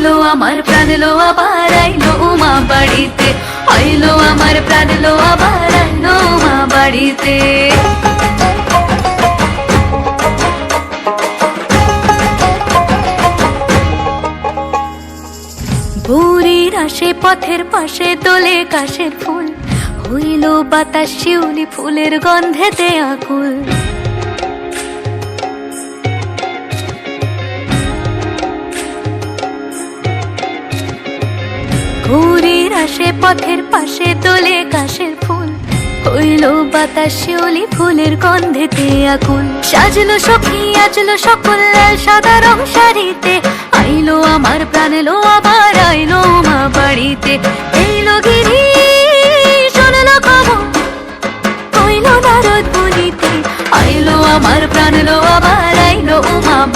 আইলো আমার প্রাণ লো আবার আইলো উমা বাড়িতে। আইলো আমার প্রাণ লো আবার আইলো উমা বাড়িতে। ভোরের আসে, পথের পাশে দোলে কাশের ফুল। হইল বাতাস, শিউলি ফুলের গন্ধেতে আকুল। ভোরের আসে, পথের পাশে দোলে কাশের ফুল। হইল বাতাস শিউলি ফুলের গন্ধেতে আকুল সাজলো সখী, আজলো সকল লাল সাদা রং শাড়িতে। আইলো আমার প্রাণ লো আবার, আইলো মা বাড়িতে। এইলো গিরি, শোনলো খবর। কইলো নারদ বলিতে, আইলো আমার প্রাণ লো আবার।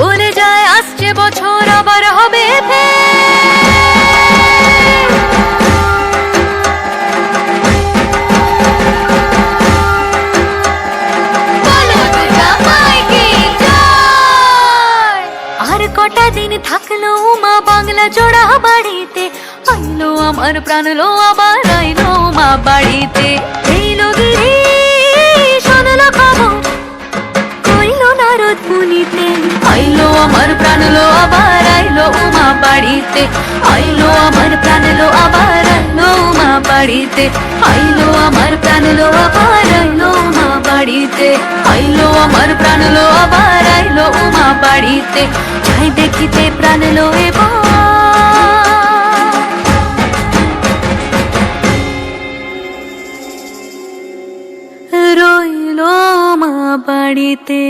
বলে যায়, আসছে বছর, আবার হবে। আর কটা দিন থাকল মা বাংলা জোড়া বাড়িতে আইলো আমার প্রাণ লো আবার, আইলো মা বাড়িতে এইলো গিরি আমার প্রাণ লো আবার আইলো উমা বাড়িতে। আইলো, আমার প্রাণ লো আবার আইলো উমা বাড়িতে। আইলো, আমার প্রাণ লো আবার আইলো উমা বাড়িতে। আইলো, আমার প্রাণ লো আবার আইলো উমা বাড়িতে। যাই দেখিতে প্রাণ লো এবার। রইল মা বাড়িতে।